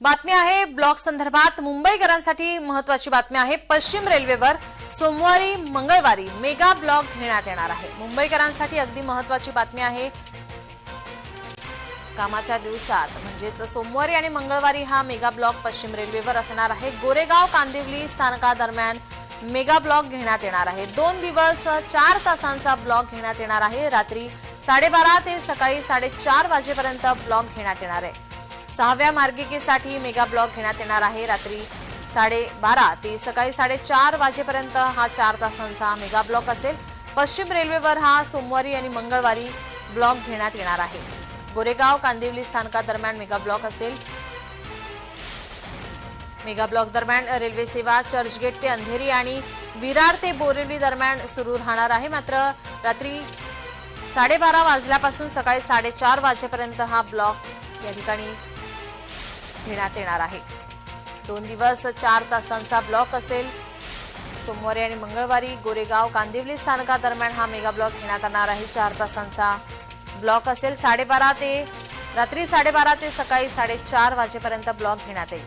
बातमी आहे ब्लॉक संदर्भात मुंबईकरांसाठी महत्वाची बातमी आहे. पश्चिम रेल्वेवर सोमवारी मंगळवारी मेगा ब्लॉक घेण्यात येणार आहे. मुंबईकरांसाठी अगदी महत्वाची बातमी आहे. कामाच्या दिवसात म्हणजेच सोमवारी आणि मंगळवारी हा मेगा ब्लॉक पश्चिम रेल्वेवर असणार आहे. गोरेगाव कांदिवली स्थानकादरम्यान मेगा ब्लॉक घेण्यात येणार आहे. दोन दिवस चार तासांचा ब्लॉक घेण्यात येणार आहे. रात्री साडेबारा ते सकाळी साडेचार वाजेपर्यंत ब्लॉक घेण्यात येणार आहे. सहाव्या मार्गिकेसाठी मेगा ब्लॉक घेण्यात येणार आहे. रात्री साडेबारा ते सकाळी साडेचार वाजेपर्यंत हा चार तासांचा मेगा ब्लॉक असेल. पश्चिम रेल्वेवर हा सोमवारी आणि मंगळवारी ब्लॉक घेण्यात येणार आहे. गोरेगाव कांदिवली स्थानकादरम्यान मेगा ब्लॉक असेल. मेगा ब्लॉक दरम्यान रेल्वे सेवा चर्चगेट ते अंधेरी आणि विरार ते बोरिवली दरम्यान सुरू राहणार आहे. मात्र रात्री साडेबारा वाजल्यापासून सकाळी साडेचार वाजेपर्यंत हा ब्लॉक या ठिकाणी घेण्यात येणार आहे. दोन दिवस चार तासांचा ब्लॉक असेल. सोमवारी आणि मंगळवारी गोरेगाव कांदिवली स्थानकादरम्यान हा मेगा ब्लॉक घेण्यात येणार आहे. चार तासांचा ब्लॉक असेल साडेबारा ते रात्री साडेबारा ते सकाळी साडेचार वाजेपर्यंत ब्लॉक घेण्यात येईल.